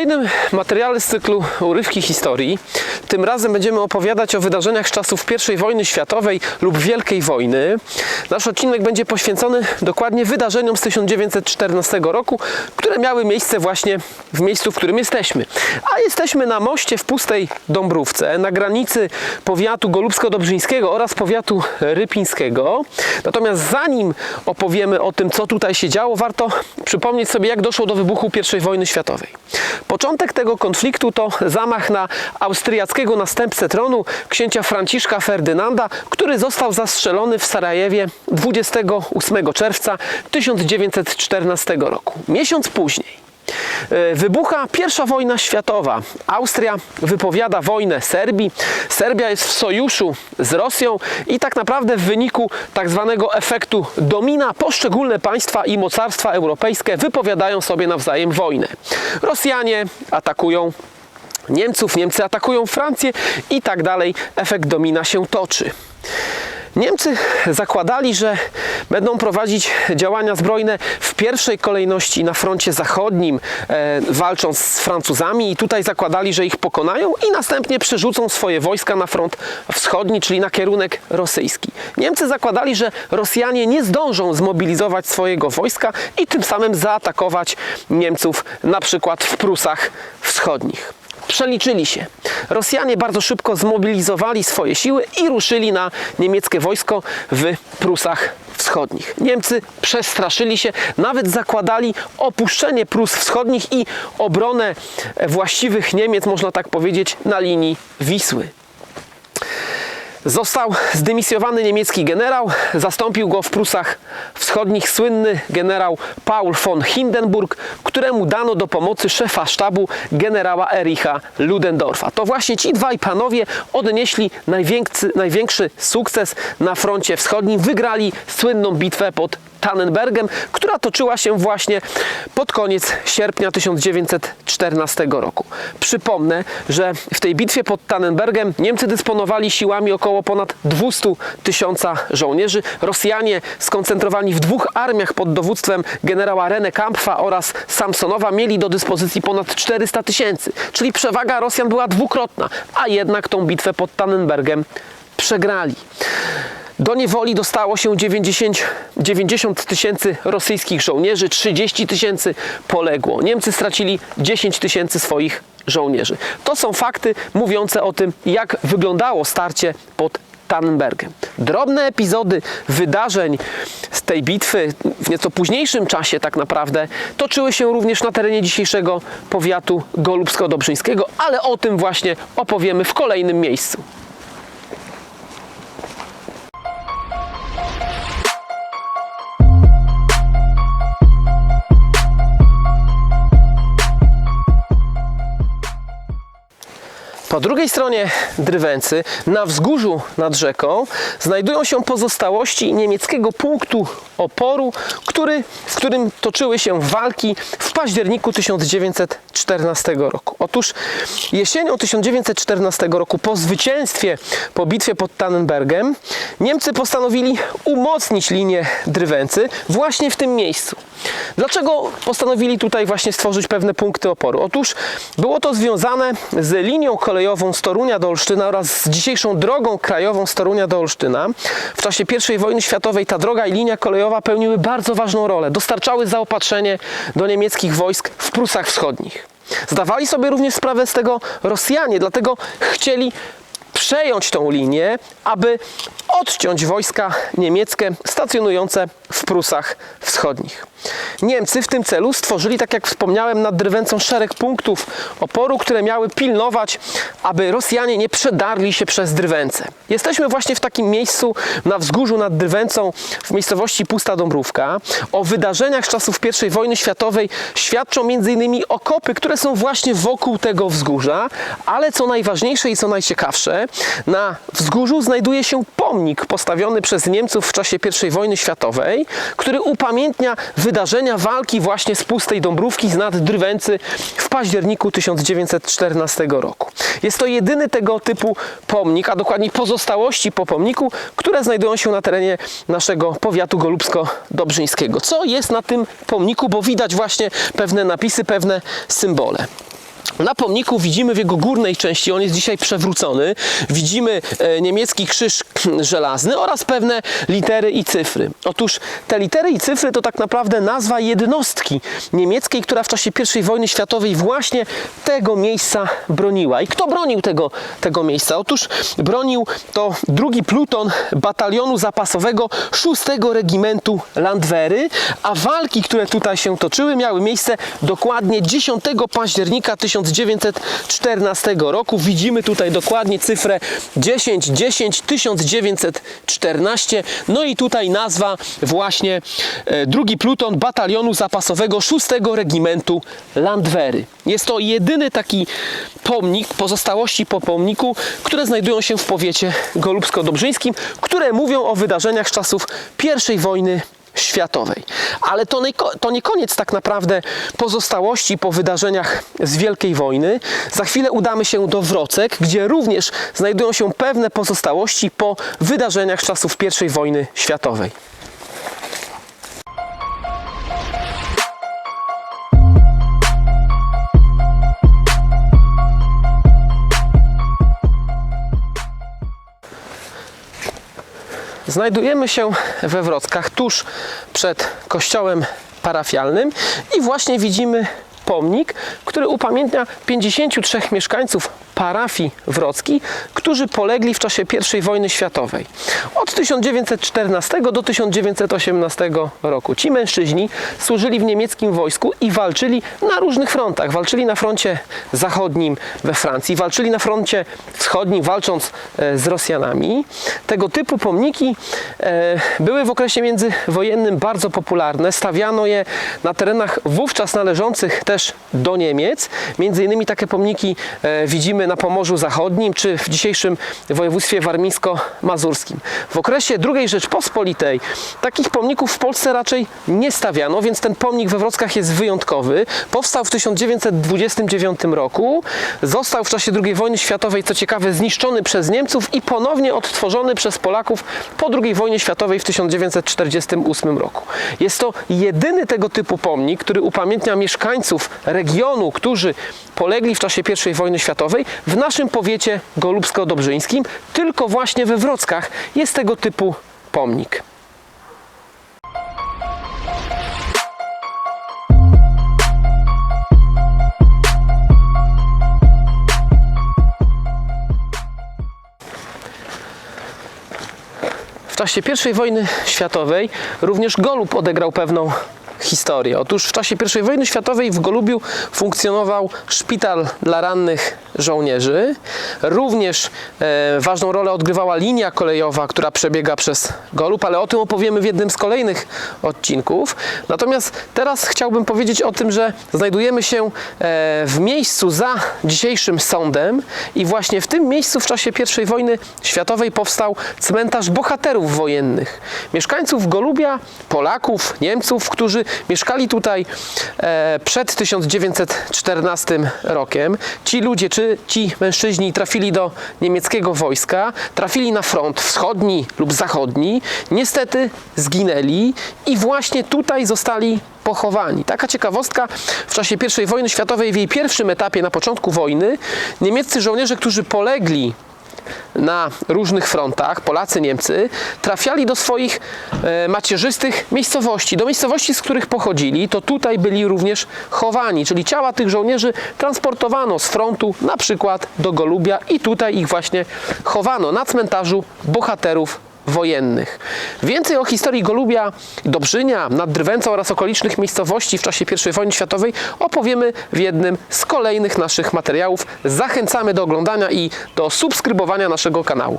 kolejnym materiale z cyklu Urywki Historii. Tym razem będziemy opowiadać o wydarzeniach z czasów I wojny światowej lub Wielkiej Wojny. Nasz odcinek będzie poświęcony dokładnie wydarzeniom z 1914 roku, które miały miejsce właśnie w miejscu, w którym jesteśmy. A jesteśmy na moście w pustej Dąbrówce, na granicy powiatu golubsko-dobrzyńskiego oraz powiatu rypińskiego. Natomiast zanim opowiemy o tym, co tutaj się działo, warto przypomnieć sobie, jak doszło do wybuchu I wojny światowej. Początek tego konfliktu to zamach na austriackiego następcę tronu, księcia Franciszka Ferdynanda, który został zastrzelony w Sarajewie 28 czerwca 1914 roku. Miesiąc później Wybucha pierwsza wojna światowa. Austria wypowiada wojnę Serbii. Serbia jest w sojuszu z Rosją i tak naprawdę w wyniku tak zwanego efektu domina poszczególne państwa i mocarstwa europejskie wypowiadają sobie nawzajem wojnę. Rosjanie atakują Niemców, Niemcy atakują Francję i tak dalej. Efekt domina się toczy. Niemcy zakładali, że będą prowadzić działania zbrojne w pierwszej kolejności na froncie zachodnim, e, walcząc z Francuzami, i tutaj zakładali, że ich pokonają, i następnie przerzucą swoje wojska na front wschodni, czyli na kierunek rosyjski. Niemcy zakładali, że Rosjanie nie zdążą zmobilizować swojego wojska i tym samym zaatakować Niemców, na przykład w Prusach Wschodnich przeliczyli się. Rosjanie bardzo szybko zmobilizowali swoje siły i ruszyli na niemieckie wojsko w Prusach Wschodnich. Niemcy przestraszyli się, nawet zakładali opuszczenie Prus Wschodnich i obronę właściwych Niemiec, można tak powiedzieć, na linii Wisły. Został zdymisjowany niemiecki generał, zastąpił go w Prusach Wschodnich słynny generał Paul von Hindenburg, któremu dano do pomocy szefa sztabu generała Ericha Ludendorfa. To właśnie ci dwaj panowie odnieśli największy, największy sukces na froncie wschodnim, wygrali słynną bitwę pod Tannenbergem, która toczyła się właśnie pod koniec sierpnia 1914 roku. Przypomnę, że w tej bitwie pod Tannenbergem Niemcy dysponowali siłami około ponad 200 tysiąca żołnierzy. Rosjanie skoncentrowani w dwóch armiach pod dowództwem generała Rene Kampfa oraz Samsonowa mieli do dyspozycji ponad 400 tysięcy, czyli przewaga Rosjan była dwukrotna, a jednak tą bitwę pod Tannenbergem przegrali. Do niewoli dostało się 90 90 tysięcy rosyjskich żołnierzy, 30 tysięcy poległo. Niemcy stracili 10 tysięcy swoich żołnierzy. To są fakty mówiące o tym, jak wyglądało starcie pod Tannenbergiem. Drobne epizody wydarzeń z tej bitwy w nieco późniejszym czasie tak naprawdę toczyły się również na terenie dzisiejszego powiatu golubsko-dobrzyńskiego, ale o tym właśnie opowiemy w kolejnym miejscu. Po drugiej stronie Drywęcy, na wzgórzu nad rzeką, znajdują się pozostałości niemieckiego punktu oporu, który, w którym toczyły się walki w październiku 1914 roku. Otóż jesienią 1914 roku, po zwycięstwie po bitwie pod Tannenbergem, Niemcy postanowili umocnić linię Drywęcy właśnie w tym miejscu. Dlaczego postanowili tutaj właśnie stworzyć pewne punkty oporu? Otóż było to związane z linią kolejową z Torunia do Olsztyna oraz z dzisiejszą drogą krajową z Torunia do Olsztyna. W czasie I wojny światowej ta droga i linia kolejowa pełniły bardzo ważną rolę. Dostarczały zaopatrzenie do niemieckich wojsk w Prusach Wschodnich. Zdawali sobie również sprawę z tego Rosjanie, dlatego chcieli przejąć tą linię, aby odciąć wojska niemieckie stacjonujące w Prusach Wschodnich. Niemcy w tym celu stworzyli, tak jak wspomniałem, nad Drywęcą szereg punktów oporu, które miały pilnować, aby Rosjanie nie przedarli się przez Drywęcę. Jesteśmy właśnie w takim miejscu na wzgórzu nad Drywęcą w miejscowości Pusta Dąbrówka. O wydarzeniach z czasów I wojny światowej świadczą m.in. okopy, które są właśnie wokół tego wzgórza, ale co najważniejsze i co najciekawsze, na wzgórzu znajduje się pomnik postawiony przez Niemców w czasie I wojny światowej, który upamiętnia wydarzenia walki właśnie z Pustej Dąbrówki z nad Drywęcy w październiku 1914 roku. Jest to jedyny tego typu pomnik, a dokładniej pozostałości po pomniku, które znajdują się na terenie naszego powiatu golubsko-dobrzyńskiego. Co jest na tym pomniku, bo widać właśnie pewne napisy, pewne symbole. Na pomniku widzimy w jego górnej części, on jest dzisiaj przewrócony, widzimy e, niemiecki krzyż żelazny oraz pewne litery i cyfry. Otóż te litery i cyfry to tak naprawdę nazwa jednostki niemieckiej, która w czasie I wojny światowej właśnie tego miejsca broniła. I kto bronił tego, tego miejsca? Otóż bronił to drugi pluton batalionu zapasowego 6 Regimentu Landwery, a walki, które tutaj się toczyły, miały miejsce dokładnie 10 października 1914 roku. Widzimy tutaj dokładnie cyfrę 10, 10, 1914. No i tutaj nazwa właśnie e, drugi pluton batalionu zapasowego 6 Regimentu Landwery. Jest to jedyny taki pomnik, pozostałości po pomniku, które znajdują się w powiecie golubsko-dobrzyńskim, które mówią o wydarzeniach z czasów I wojny światowej. Ale to to nie koniec tak naprawdę pozostałości po wydarzeniach z Wielkiej Wojny. Za chwilę udamy się do Wrocek, gdzie również znajdują się pewne pozostałości po wydarzeniach czasów I wojny światowej. Znajdujemy się we Wrockach, tuż przed kościołem parafialnym i właśnie widzimy pomnik, który upamiętnia 53 mieszkańców parafii wrockiej, którzy polegli w czasie I wojny światowej. Od 1914 do 1918 roku. Ci mężczyźni służyli w niemieckim wojsku i walczyli na różnych frontach. Walczyli na froncie zachodnim we Francji, walczyli na froncie wschodnim, walcząc e, z Rosjanami. Tego typu pomniki e, były w okresie międzywojennym bardzo popularne. Stawiano je na terenach wówczas należących też do Niemiec. Między innymi takie pomniki e, widzimy na Pomorzu Zachodnim czy w dzisiejszym województwie warmińsko-mazurskim. W okresie II Rzeczpospolitej takich pomników w Polsce raczej nie stawiano, więc ten pomnik we Wrockach jest wyjątkowy. Powstał w 1929 roku, został w czasie II wojny światowej, co ciekawe, zniszczony przez Niemców i ponownie odtworzony przez Polaków po II wojnie światowej w 1948 roku. Jest to jedyny tego typu pomnik, który upamiętnia mieszkańców regionu, którzy polegli w czasie I wojny światowej w naszym powiecie golubsko-dobrzyńskim. Tylko właśnie we Wrockach jest tego typu pomnik. W czasie I wojny światowej również Golub odegrał pewną historię. Otóż w czasie I wojny światowej w Golubiu funkcjonował szpital dla rannych żołnierzy. Również e, ważną rolę odgrywała linia kolejowa, która przebiega przez Golub, ale o tym opowiemy w jednym z kolejnych odcinków. Natomiast teraz chciałbym powiedzieć o tym, że znajdujemy się e, w miejscu za dzisiejszym sądem i właśnie w tym miejscu w czasie I wojny światowej powstał cmentarz bohaterów wojennych. Mieszkańców Golubia, Polaków, Niemców, którzy mieszkali tutaj e, przed 1914 rokiem. Ci ludzie, czy ci mężczyźni trafili do niemieckiego wojska, trafili na front wschodni lub zachodni, niestety zginęli i właśnie tutaj zostali pochowani. Taka ciekawostka, w czasie I wojny światowej, w jej pierwszym etapie, na początku wojny, niemieccy żołnierze, którzy polegli na różnych frontach, Polacy, Niemcy, trafiali do swoich e, macierzystych miejscowości, do miejscowości, z których pochodzili, to tutaj byli również chowani, czyli ciała tych żołnierzy transportowano z frontu na przykład do Golubia i tutaj ich właśnie chowano na cmentarzu bohaterów wojennych. Więcej o historii Golubia, Dobrzynia, Naddrwęca oraz okolicznych miejscowości w czasie I wojny światowej opowiemy w jednym z kolejnych naszych materiałów. Zachęcamy do oglądania i do subskrybowania naszego kanału.